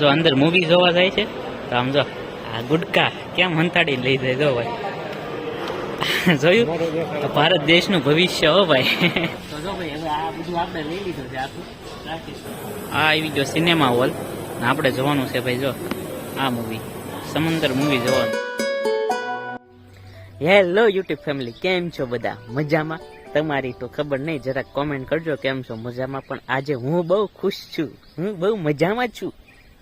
જો અંદર મૂવી જોવા જાય છે તો આમ જો આ ગુટકા કેમ હંતાડીને લઈ જાય જો ભાઈ. જોયું? તો ભારત દેશનું ભવિષ્ય હો ભાઈ. તો જો ભાઈ હવે આ બધું આપણે લઈ લીધું છે આખું. આ આવી ગયો સિનેમા હોલ ને આપણે જોવાનું છે ભાઈ જો આ મૂવી સમંદર મૂવી જોવાનું. હેલો યુટ્યુબ ફેમિલી કેમ છો બધા? મજામાં? તમારી તો ખબર નહીં જરાક કોમેન્ટ કરજો કેમ છો? મજામાં? પણ આજે હું બહુ ખુશ છું. હું બહુ મજામાં છું.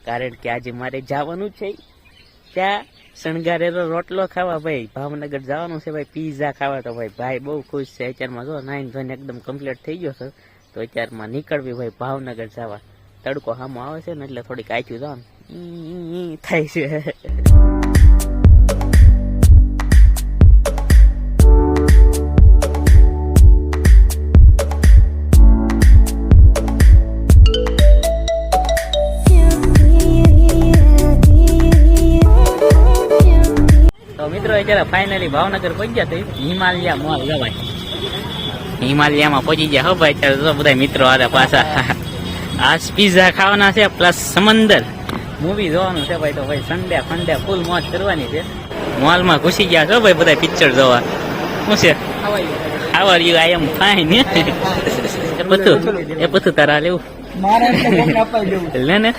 કારણ કે આજે મારે જવાનું છે. ત્યાં શણગારેલો રોટલો ખાવા. ભાઈ, ભાવનગર જવાનું છે ભાઈ, પીઝા ખાવા. તો ભાઈ ભાઈ બહુ ખુશ છે. અત્યારમાં જો નાઈન ધોઈને એકદમ કમ્પ્લીટ થઈ ગયો છે. તો અત્યારમાં નીકળવી ભાઈ ભાવનગર જવા. તડકો સામો આવે છે ને એટલે થોડીક આચ્યું ઈ, થાય છે. અત્યારે ફાઇનલી ભાવનગર પહોંચ્યા તો હિમાલયા મોલ જવાય. હિમાલયામાં પહોંચી ગયા. હો ભાઈ અત્યારે તો બધા મિત્રો આરે પાછા. આ પીઝા ખાવાના છે પ્લસ સમંદર. મૂવી જોવાનું છે ભાઈ તો ભાઈ સન્ડે ફંડે ફૂલ મોજ કરવાની છે. મોલમાં ઘૂસી ગયા છો ભાઈ બધા પિક્ચર જોવા. શું છે? How are you I am fine એ પથું એ પથું તારા લેવું. લે ને.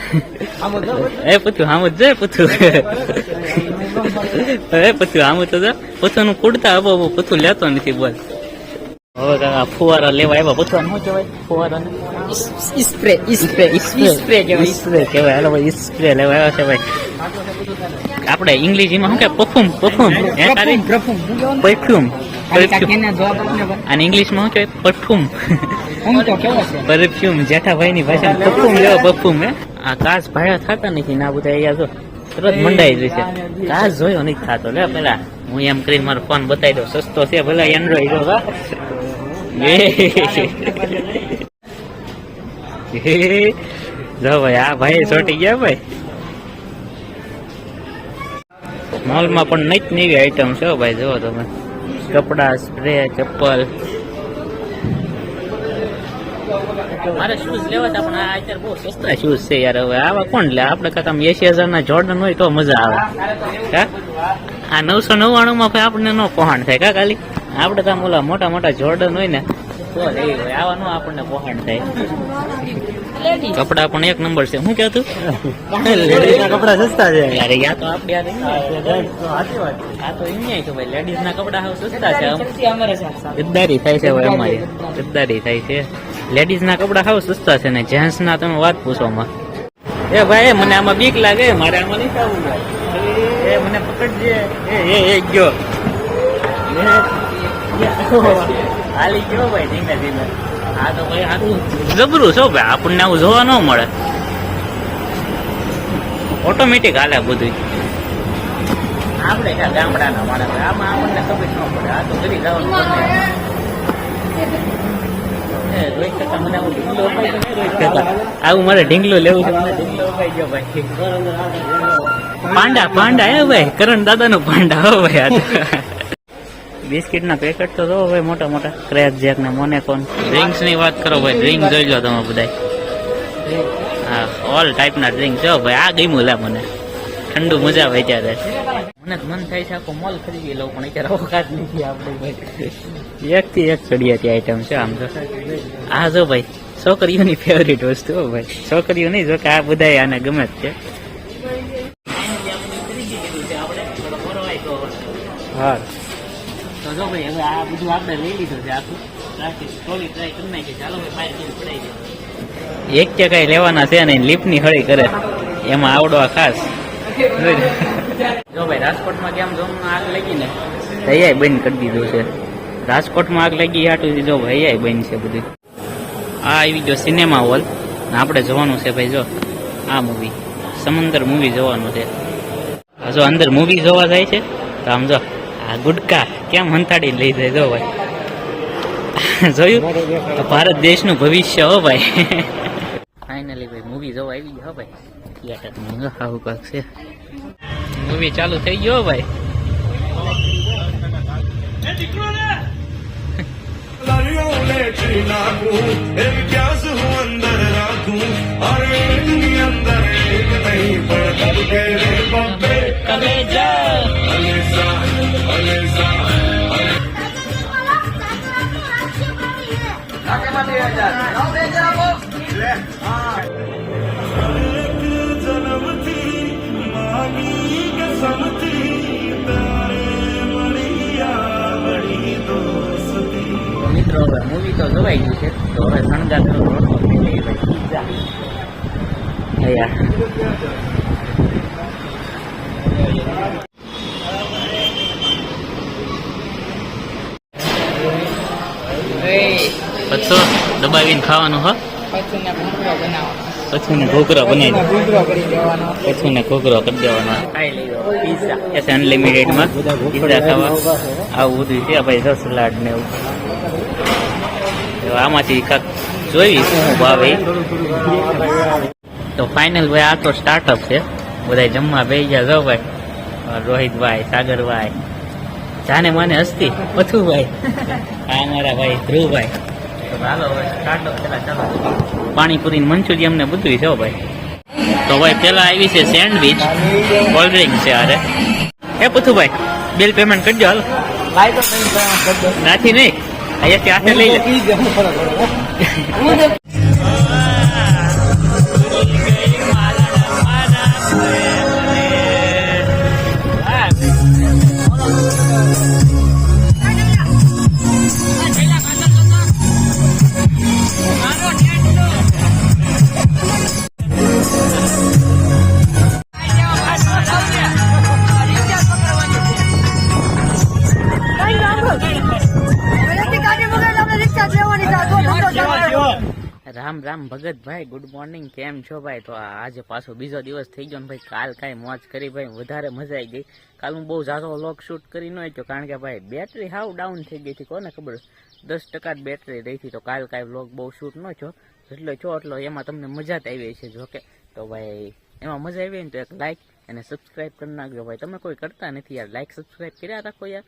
એ પથું આમ જ જાય પથું એ પછી આમ તો જા નું કુડતા આવો પથું લેતો નથી બોલ હવે કાકા ફુવારા લેવા આવ્યા પથું શું કહેવાય ફુવારા સ્પ્રે સ્પ્રે સ્પ્રે કહેવાય સ્પ્રે કહેવાય હાલો ભાઈ સ્પ્રે લેવા આવ્યા છે ભાઈ આપણે ઇંગ્લિશમાં શું કે પફ્યુમ પફ્યુમ હે તારી પરફ્યુમ. અને ઇંગ્લિશમાં શું કહેવાય પરફ્યુમ પરફ્યુમ જેઠાભાઈ ની ભાષા પરફ્યુમ લેવા પરફ્યુમ હે આ કાચ ભાયા થતા નથી ના બધા અહીંયા જો તરત મંડાઈ જશે કાચ જોયો નથી થતો. લે પેલા, હું એમ કરીને મારો ફોન બતાવી દઉં. સસ્તો છે, ભલે એન્ડ્રોઈડ જો એ. જો ભાઈ, આ ભાઈ ચોટી ગયા ભાઈ. મોલમાં પણ નઈ નવી આઈટમ છે ભાઈ જો તમે. કપડા સ્પ્રે ચપ્પલ. મારે શૂઝ લેવા હતા પણ આ અત્યારે બહુ સસ્તા શૂઝ છે યાર હવે આવા કોણ લે? આપણે કરતા એસી હજાર ના જોર્ડન હોય તો મજા આવે. આ નવસો નવ્વાણું માં આપણને નો પહોંચ થાય કા ખાલી આપણે તો ઓલા મોટા મોટા જોર્ડન હોય ને તો હોય આવા આપણને પહોંચ. થાય કપડા પણ એક નંબર છે. શું કહેતું કપડા સસ્તા છે. યાર યા તો આપણે આ તો અહીંયા છે ભાઈ. લેડીઝ ના કપડા સસ્તા છે ગદ્દારી થાય છે હવે અમારી. ગદ્દારી થાય છે. લેડીઝ ના કપડા હાવ સસ્તા છે ને જેન્ટ્સ ના તમે વાત પૂછવામાં એ ભાઈ મને આમાં બીક લાગે મારે આમાં નહીં ખાવું એ મને પકડજે. એ એ એ ગયો. હાલી ગયો ભાઈ ધીમે ધીમે. આ તો ભાઈ આટલું જબરું છો ભાઈ આપણને આવું જોવા ન મળે. ઓટોમેટિક હાલે બધું આપણે ક્યાં ગામડાના માણસ આમાં આપણને ખબર ન પડે. આ તો ઘરી જવાનું આવું મારે ઢીંગલું લેવું છે. મને પાંડા પાંડા હે ભાઈ. કરણ દાદા નું પાંડા હો ભાઈ આ. બિસ્કિટ ના પેકેટ તો જો ભાઈ મોટા મોટા. ક્રેક જેક ને મોનેકોન. ડ્રિંક્સની વાત કરો ભાઈ ડ્રિંક જોઈ લો તમે બધા હા ઓલ ટાઈપ ના ડ્રિંક જો ભાઈ આ ગમ્યું લે મને. ઠંડુ મજા વેચ્યા ત્યારે. મને મન થાય છે આખો મોલ ખરીદી લઉં પણ અત્યારે અવકાશ નથી આપણે એક થી એક ચડિયાતી આઈટમ છે આમ તો. આ જો ભાઈ, છોકરીઓની ફેવરિટ વસ્તુ હો ભાઈ. છોકરીઓ નહીં, જો કે આ બધા આને ગમે જ છે. એક કઈ લેવાના છે ને લીપની હળી કરે. એમાં આવડવા ખાસ. જો ને? સિનેમા હોલ ને જોવાનું છે ભાઈ, જો. આ મૂવી સમંદર મૂવી જોવાનું છે. જો અંદર મૂવી જોવા જાય છે, તો આમ જો, આ ગુટકા કેમ હંતાડી લઈ જાય જો ભાઈ. જોયું? ભારત દેશનું ભવિષ્ય હો ભાઈ. ફાઇનલી ભાઈ મૂવી જોવા આવી ગયો ભાઈ. ગેટઅપનું ચાલુ થઈ ગયો ભાઈ આગે માટે આ જા નો બેજા કો હવે મૂવી તો જોવાઈ ગયું છે. તો હવે શણગાર રોટલો ખાઈ લઈએ ભાઈ પીઝા અહીંયા. દબાવીને ખાવાનું હો? પછી ને ઘોઘરો બનાવી દેવાનો. પછી ને ઘોઘરો કરી દેવાનો. અનલિમિટેડમાં પીઝા ખાવા. આવું બધું છે ભાઈ સલાડ ને એવું. આમાંથી કાંક જોઈ શું ભાવે. તો ફાઇનલ ભાઈ આ તો સ્ટાર્ટઅપ છે. બધા જમવા બે ગયા જો ભાઈ. રોહિતભાઈ સાગરભાઈ. જાને માને હસ્તી પથુભાઈ. આ અમારા ભાઈ ધ્રુવભાઈ. હાલો હવે સ્ટાર્ટઅપ પેલા ચાલો પાણીપુરી મંચુરિયમ ને બધું છે ભાઈ. તો ભાઈ પેલા આવી છે સેન્ડવિચ. કોલ્ડ ડ્રિંક છે અરે હે પથુભાઈ બિલ પેમેન્ટ કરજો હાલ. લાઈ તો નાથી નહીં? અહીંયાથી હાથે લઈ લે. રામ રામ ભગતભાઈ ગુડ મોર્નિંગ કેમ છો ભાઈ? તો આજે પાછો બીજો દિવસ થઈ ગયો ને ભાઈ, કાલ કાંઈ મોજ કરી ભાઈ, વધારે મજા આવી ગઈ. કાલ હું બહુ ઝાઝો લોક શૂટ કરી ન હતો કારણ કે ભાઈ બેટરી હાવ ડાઉન થઈ ગઈ હતી, કોને ખબર? દસ ટકા જ બેટરી રહી હતી, તો કાલ કાંઈ વ્લોગ બહુ શૂટ ન છો જેટલો છો એટલો એમાં તમને મજા જ આવી છે જોકે તો ભાઈ, એમાં મજા આવી ને તો એક લાઇક અને સબસ્ક્રાઇબ કરી નાખજો ભાઈ. તમે કોઈ કરતા નથી યાર લાઇક સબસ્ક્રાઇબ કર્યા રાખો યાર.